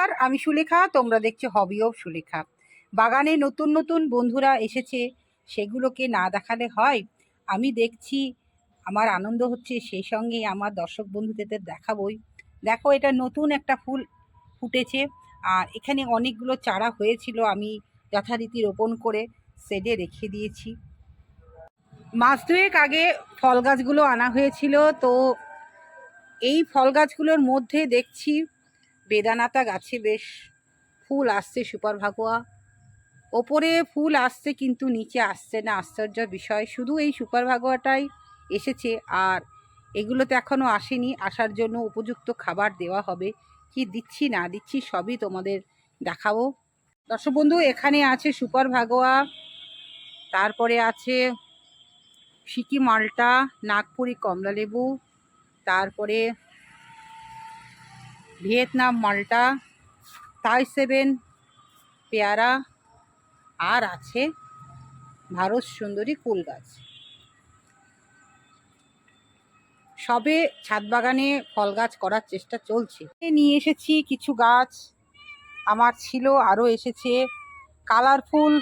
নমস্কার, আমি সুলেখা, তোমরা দেখছ হবি অফ সুলেখা। বাগানে নতুন নতুন বন্ধুরা এসেছে, সেগুলোকে না দেখালে হয়। আমি দেখছি, আমার আনন্দ হচ্ছে, সেই সঙ্গে আমার দর্শক বন্ধুদের দেখাবই। দেখো, এটা নতুন একটা ফুল ফুটেছে, আর এখানে অনেকগুলো চারা হয়েছিল, আমি যথারীতি রোপণ করে সেডে রেখে দিয়েছি। মাস দুয়েক আগে ফল গাছগুলো আনা হয়েছিল, তো এই ফল গাছগুলোর মধ্যে দেখছি বেদানাতা গাছে বেশ ফুল আসছে, সুপার ভাগোয়া। ওপরে ফুল আসছে কিন্তু নিচে আসছে না, আশ্চর্য বিষয়। শুধু এই সুপার ভাগোয়াটাই এসেছে আর এগুলোতে এখনও আসেনি। আসার জন্য উপযুক্ত খাবার দেওয়া হবে। কি দিচ্ছি না দিচ্ছি সবই তোমাদের দেখাবো। দর্শক বন্ধু, এখানে আছে সুপার ভাগোয়া, তারপরে আছে সিকি মালটা, নাগপুরি কমলালেবু, তারপরে ভিয়েতনাম, মালটা তাই সেভেন, পেয়ারা, আর আছে ভারত সুন্দরী কুল গাছ। সবে ছাদ বাগানে ফল গাছ করার চেষ্টা চলছে। নিয়ে এসেছি কিছু গাছ, আমার ছিল, আরও এসেছে। কালারফুল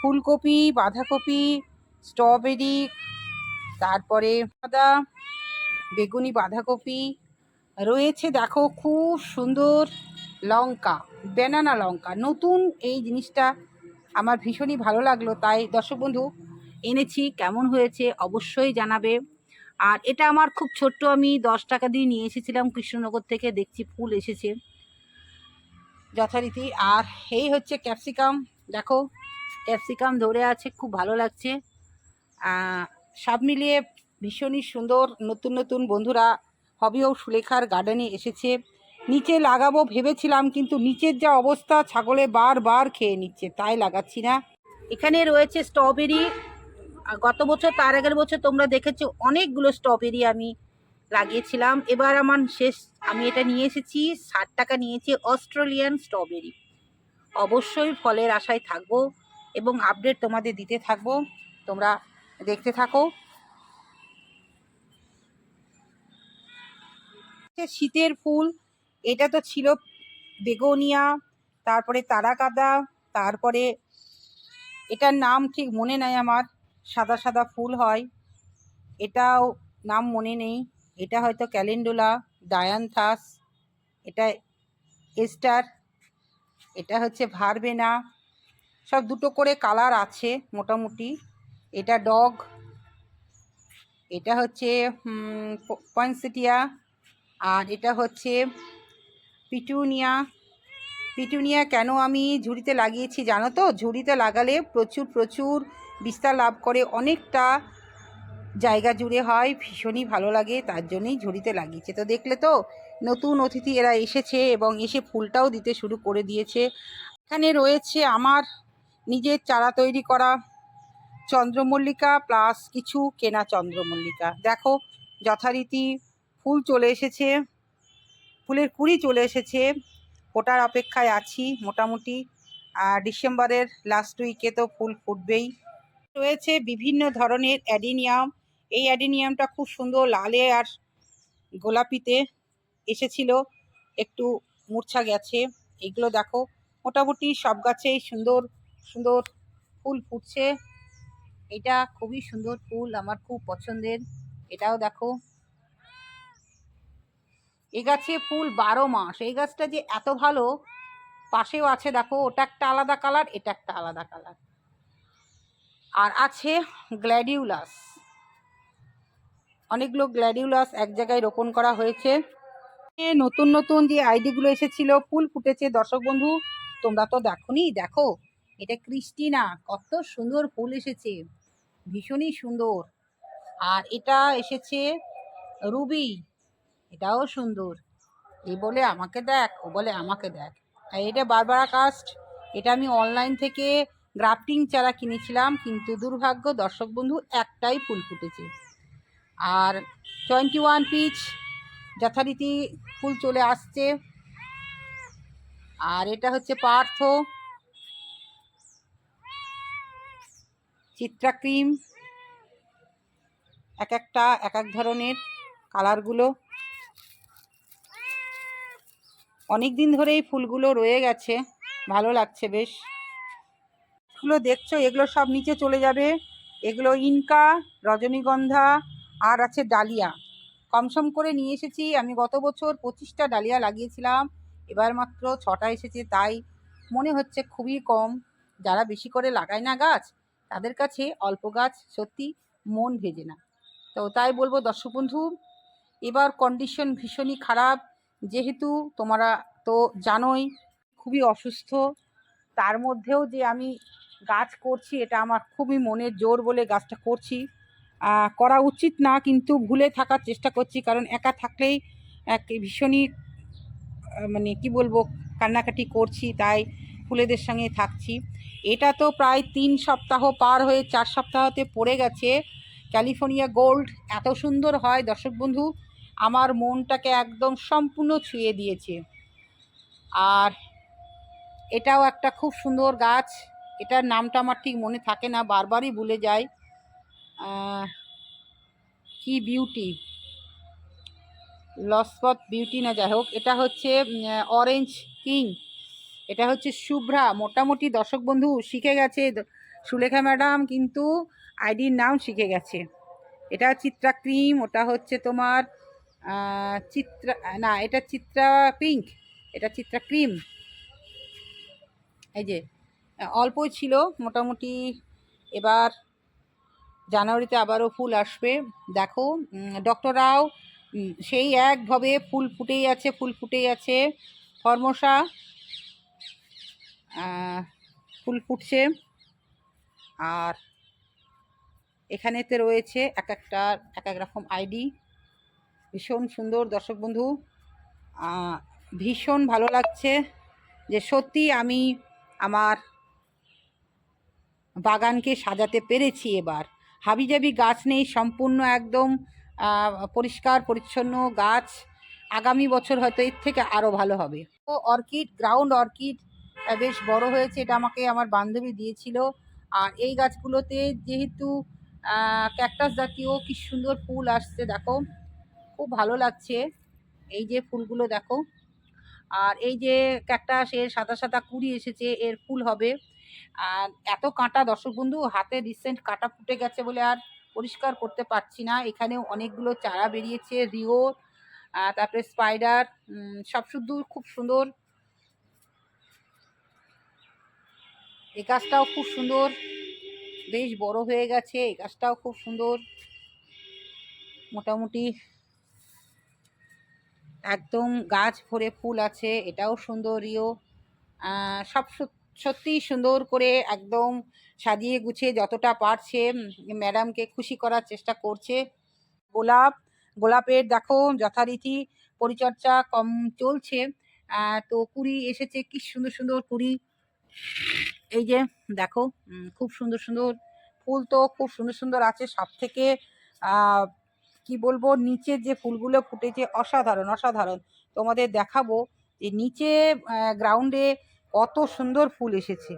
ফুলকপি, বাঁধাকপি, স্ট্রবেরি, তারপরে আদা, বেগুনি বাঁধাকপি রয়েছে দেখো খুব সুন্দর লঙ্কা বেনানা লঙ্কা। নতুন এই জিনিসটা আমার ভীষণই ভালো লাগল, তাই দর্শক বন্ধু, এনেছি, কেমন হয়েছে অবশ্যই জানাবে। আর এটা আমার খুব ছোট্ট, আমি দশ টাকা দিয়ে নিয়ে এসেছিলাম, কৃষ্ণনগর থেকে দেখছি ফুল এসেছে যথারীতি। আর এই হচ্ছে ক্যাপসিকাম, দেখো, ক্যাপসিকাম ধরে আছে, খুব ভালো লাগছে। সব মিলিয়ে ভীষণই সুন্দর, নতুন নতুন বন্ধুরা হবি ও সুলেখার গার্ডেনে এসেছে। নিচে লাগাবো ভেবেছিলাম, কিন্তু নিচের যা অবস্থা, ছাগলে বারবার খেয়ে নিচ্ছে, তাই লাগাচ্ছি না। এখানে রয়েছে স্ট্রবেরি গত বছর, তার আগের বছর তোমরা দেখেছ, অনেকগুলো স্ট্রবেরি আমি লাগিয়েছিলাম। এবার আমার শেষ, আমি এটা নিয়ে এসেছি, ষাট টাকা নিয়েছি অস্ট্রেলিয়ান স্ট্রবেরি অবশ্যই ফলের আশায় থাকব এবং আপডেট তোমাদের দিতে থাকব। তোমরা দেখতে থাকো। শীতের ফুল। এটা তো ছিল বেগোনিয়া, তারপরে তারাকাদা তারপরে এটার নাম ঠিক মনে নাই আমার, সাদা সাদা ফুল হয়। এটাও নাম মনে নেই। এটা হয়তো ক্যালেন্ডুলা, ডায়ানথাস, এটা এস্টার, এটা হচ্ছে ভারবেনা। সব দুটো করে কালার আছে মোটামুটি। এটা ডগ, এটা হচ্ছে পয়েন্সিটিয়া আর এটা হচ্ছে পিটুনিয়া। পিটুনিয়া কেন আমি ঝুড়িতে লাগিয়েছি জানো তো? ঝুড়িতে লাগালে প্রচুর প্রচুর বিস্তার লাভ করে। অনেকটা জায়গা জুড়ে হয়, ভীষণই ভালো লাগে, তার জন্যই ঝুড়িতে লাগিয়েছে। তো দেখলে তো, নতুন অতিথি এরা এসেছে এবং এসে ফুলটাও দিতে শুরু করে দিয়েছে। এখানে রয়েছে আমার নিজের চারা তৈরি করা চন্দ্রমল্লিকা, প্লাস কিছু কেনা চন্দ্রমল্লিকা। দেখো, যথারীতি ফুল চলে এসেছে। ফুলের কুড়ি চলে এসেছে। ফোটার অপেক্ষায় আছি মোটামুটি। আর ডিসেম্বরের লাস্ট উইকে তো ফুল ফুটবেই। রয়েছে বিভিন্ন ধরনের অ্যাডিনিয়াম। এই অ্যাডিনিয়ামটা খুব সুন্দর লালে আর গোলাপিতে এসেছিল। একটু মূর্ছা গেছে। এগুলো দেখো, মোটামুটি সব গাছেই সুন্দর সুন্দর ফুল ফুটছে। এটা খুবই সুন্দর ফুল, আমার খুব পছন্দের। এটাও দেখো। এ গাছে ফুল বারো মাস। এই গাছটা যে এত ভালো, পাশেও আছে দেখো, ওটা একটা আলাদা কালার, এটা একটা আলাদা কালার। আর আছে গ্ল্যাডিউলাস। অনেকগুলো গ্ল্যাডিউলাস এক জায়গায় রোপণ করা হয়েছে। নতুন নতুন যে আইডিগুলো এসেছিল, ফুল ফুটেছে। দর্শক বন্ধু, তোমরা তো দেখোনি, দেখো। এটা ক্রিস্টিনা, কত সুন্দর ফুল এসেছে। ভীষণই সুন্দর। আর এটা এসেছে রুবি। এটাও সুন্দর। এ বলে আমাকে দেখ, ও বলে আমাকে দেখ। আর এটা বারবারা কাস্ট এটা আমি অনলাইন থেকে গ্রাফটিং চারা কিনেছিলাম, কিন্তু দুর্ভাগ্য দর্শক বন্ধু, একটাই ফুল ফুটেছে। আর টোয়েন্টি ওয়ান পিচ যথারীতি ফুল চলে আসছে। আর এটা হচ্ছে পার্থ। চিত্রা ক্রিম এক একটা, এক এক ধরনের কালারগুলো অনেক দিন ধরেই ফুলগুলো রয়ে গেছে। ভালো লাগছে বেশ। ফুলগুলো দেখছ? এগুলো সব নিচে চলে যাবে। এগুলো ইনকা, রজনীগন্ধা আর আছে ডালিয়া। কমসম করে নিয়ে এসেছি। আমি গত বছর পঁচিশটা ডালিয়া লাগিয়েছিলাম। এবার মাত্র ছটা এসেছে, তাই মনে হচ্ছে খুবই কম। যারা বেশি করে লাগায় না গাছ, তাদের কাছে অল্প গাছ সত্যি মন ভেজে না। তো তাই বলব দর্শক বন্ধু, এবার কন্ডিশন ভীষণই খারাপ। যেহেতু তোমরা তো জানোই খুবই অসুস্থ, তার মধ্যেও যে আমি গাছ করছি এটা আমার খুবই মনের জোর বলে গাছটা করছি। করা উচিত না, কিন্তু ভুলে থাকার চেষ্টা করছি, কারণ একা থাকলেই এক ভীষণই মানে কি বলব, কান্নাকাটি করছি, তাই ফুলেদের সঙ্গে থাকছি। এটা তো প্রায় তিন সপ্তাহ পার হয়ে চার সপ্তাহতে পড়ে গেছে। ক্যালিফোর্নিয়া গোল্ড এত সুন্দর হয়, দর্শক বন্ধু। আমার মনটাকে একদম সম্পূর্ণ ছুঁয়ে দিয়েছে। আর এটাও একটা খুব সুন্দর গাছ। এটার নামটা আমার ঠিক মনে থাকে না, বারবারই ভুলে যাই। কি বিউটি লসপথ বিউটি না, যাই হোক। এটা হচ্ছে অরেঞ্জ কিং এটা হচ্ছে শুভ্রা। মোটামুটি দর্শক বন্ধু শিখে গেছে। সুলেখা ম্যাডাম কিন্তু আইডির নাম শিখে গেছে। এটা চিত্রা ক্রিম ওটা হচ্ছে তোমার চিত্রা না এটা চিত্রা পিঙ্ক এটা চিত্রা ক্রিম এই যে আহ, অল্পই ছিল মোটামুটি এবার জানুয়ারিতে আবারও ফুল আসবে। দেখো ডক্টর রাও উম, সেই একভাবে ফুল ফুটেই আছে ফুল ফুটেই আছে। ফর্মসা ফুল ফুটছে। আর এখানেতে রয়েছে এক একটা এক এক রকম আইডি ভীষণ সুন্দর দর্শক বন্ধু। ভীষণ ভালো লাগছে যে সত্যি আমি আমার বাগানকে সাজাতে পেরেছি এবার। হাবিজাবি গাছ নেই, সম্পূর্ণ একদম পরিষ্কার, পরিচ্ছন্ন গাছ। আগামী বছর হয়তো এর থেকে আরও ভালো হবে। ও অর্কিড, গ্রাউন্ড অর্কিড বেশ বড় হয়েছে, এটা আমাকে আমার বান্ধবী দিয়েছিল। আর এই গাছগুলোতে যেহেতু ক্যাকটাস জাতীয় কি সুন্দর ফুল আসছে, দেখো। খুব ভালো লাগছে। এই যে ফুলগুলো দেখো। আর এই যে ক্যাকটাস এর সাদা সাদা কুড়ি এসেছে, এর ফুল হবে। আর এত কাঁটা, দর্শক বন্ধু, হাতে রিসেন্ট কাঁটা ফুটে গেছে বলে আর পরিষ্কার করতে পারছি না। এখানেও অনেকগুলো চারা বেরিয়েছে, রিও তারপরে স্পাইডার সব শুদ্ধ খুব সুন্দর। এই গাছটাও খুব সুন্দর। বেশ বড় হয়ে গেছে এই গাছটাও খুব সুন্দর। মোটামুটি একদম গাছ ভরে ফুল আছে, এটাও সুন্দরীয় সব সত- সত্যিই সুন্দর করে একদম সাজিয়ে গুছিয়ে যতটা পারছে ম্যাডামকে খুশি করার চেষ্টা করছে। গোলাপ, গোলাপের দেখো যথারীতি পরিচর্যা কম চলছে। তো কুড়ি এসেছে, কি সুন্দর সুন্দর কুড়ি। এই যে দেখো খুব সুন্দর সুন্দর ফুল তো খুব সুন্দর সুন্দর আছে। সব থেকে কি বলব, নিচের যে ফুলগুলো ফুটেছে অসাধারণ অসাধারণ। তোমাদের দেখাবো যে নিচে গ্রাউন্ডে কত সুন্দর ফুল এসেছে।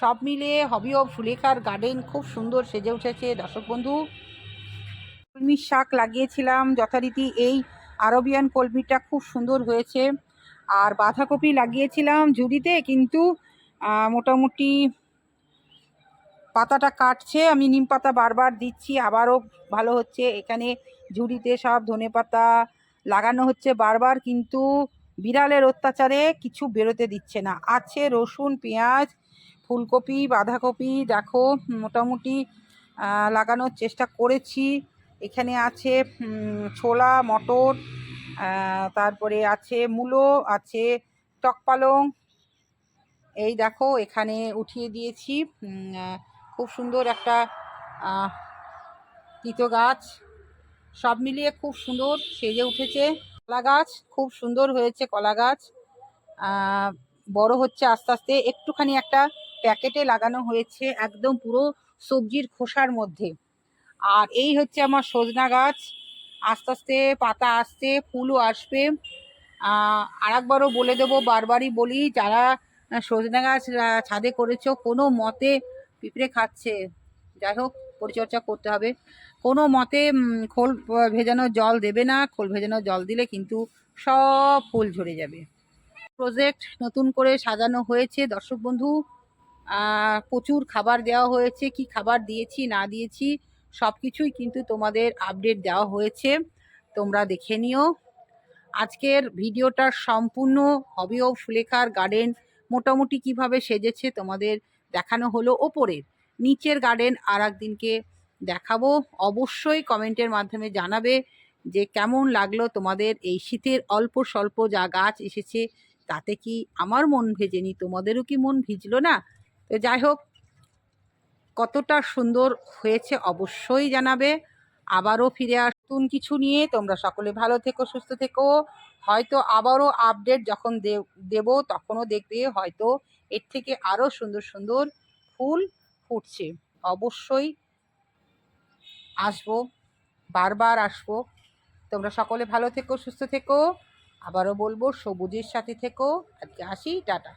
সব মিলিয়ে হবি অফ সুলেখার গার্ডেন খুব সুন্দর সেজে উঠেছে, দর্শক বন্ধু। কলমির শাক লাগিয়েছিলাম, যথারীতি এই আরবিয়ান কলমিটা খুব সুন্দর হয়েছে। আর বাঁধাকপি লাগিয়েছিলাম, ঝুড়িতে, কিন্তু মোটামুটি পাতাটা কাটছে, আমি নিম পাতা বারবার দিচ্ছি, আবারও ভালো হচ্ছে। এখানে ঝুড়িতে সব ধনে পাতা লাগানো হচ্ছে বারবার, কিন্তু বিড়ালের অত্যাচারে কিছু বেরোতে দিচ্ছে না। আছে রসুন, পেঁয়াজ, ফুলকপি, বাঁধাকপি, দেখো, মোটামুটি লাগানোর চেষ্টা করেছি। এখানে আছে ছোলা, মটর তারপরে আছে মূলো, আছে টক পালং এই দেখো, এখানে উঠিয়ে দিয়েছি খুব সুন্দর একটা তিতো গাছ। সব মিলিয়ে খুব সুন্দর সেজে উঠেছে। কলা গাছ, খুব সুন্দর হয়েছে কলা গাছ। বড় হচ্ছে আস্তে আস্তে। একটুখানি একটা প্যাকেটে লাগানো হয়েছে একদম পুরো সবজির খোসার মধ্যে। আর এই হচ্ছে আমার সজনা গাছ। আস্তে আস্তে পাতা আসছে, ফুলও আসবে। আর একবারও বলে দেবো, বারবারই বলি, যারা সজনা গাছ ছাদে করেছ, কোনো মতে পিঁপড়ে খাচ্ছে। যাই হোক, পরিচর্যা করতে হবে। কোনো মতে খোল ভেজানো জল দেবে না, খোল ভেজানো জল দিলে কিন্তু সব ফুল ঝরে যাবে। প্রজেক্ট নতুন করে সাজানো হয়েছে। দর্শক বন্ধু প্রচুর খাবার দেওয়া হয়েছে। কি খাবার দিয়েছি, না দিয়েছি সব কিছুই কিন্তু তোমাদের আপডেট দেওয়া হয়েছে। তোমরা দেখে নিও। আজকের ভিডিওটা সম্পূর্ণ হবি ও ফুলেখার গার্ডেন মোটামুটি কীভাবে সেজেছে তোমাদের দেখানো হলো ওপরের। নিচের গার্ডেন আর একদিনকে দেখাবো। অবশ্যই কমেন্টের মাধ্যমে জানাবে যে কেমন লাগল তোমাদের এই শীতের অল্প স্বল্প যা গাছ এসেছে, তাতে কি আমার মন ভেজেনি? তোমাদেরও কি মন ভিজলো না? তো যাই হোক, কতটা সুন্দর হয়েছে অবশ্যই জানাবে। আবারও ফিরে আসতুন কিছু নিয়ে। তোমরা সকলে ভালো থেকো, সুস্থ থেকো। হয়তো আবারও আপডেট যখন দেব, তখনও দেখবে হয়তো এর থেকে আরও সুন্দর সুন্দর ফুল ফুটছে। অবশ্যই আসব, বারবার আসব। তোমরা সকলে ভালো থেকো, সুস্থ থেকো। আবারও বলব, সবুজের সাথে থেকো। আজকে আসি, টাটা।